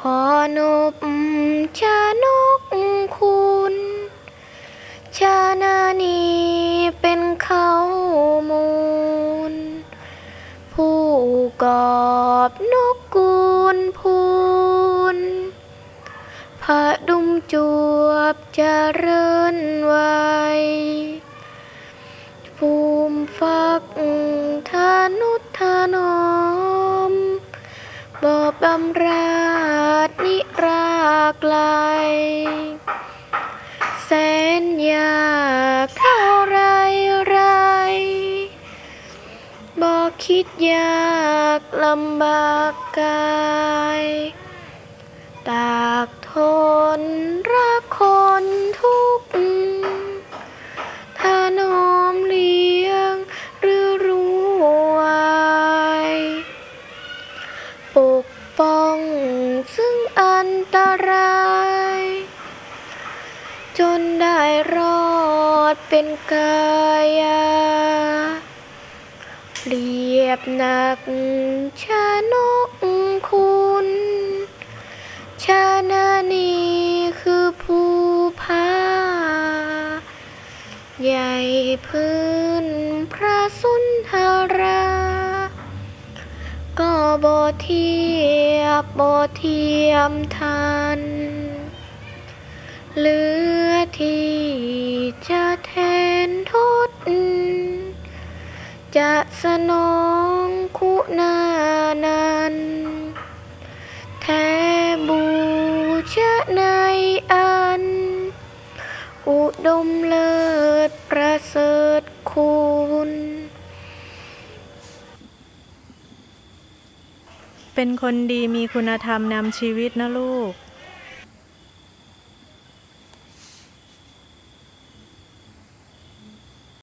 ขอนบชานกคุณชานานีเป็นเขามูล ผู้กอบนกกูลพูนผะดุมจวบเจริญไวภูมิฟักธนุถนอมบอบบำรา แสนยากเท่าไรไร บอกคิดยากลำบากกายตากทนรักคนทุกข์ถ้านอมเลี้ยงหรือรู้ไว้ปกป้องซึ่งอันตราย จนได้รอดเป็นกายา เปรียบหนักชานกคุณชานานีคือผู้พาใหญ่พื้นพระสุนทรา ก็บ่เทียบบ่เทียมทันหลือ ที่จะแทนทดจะสนองคุณานันแทบูชะในอัน อุดมเลิศประเสริฐคุณเป็นคนดีมีคุณธรรมนำชีวิตนะลูก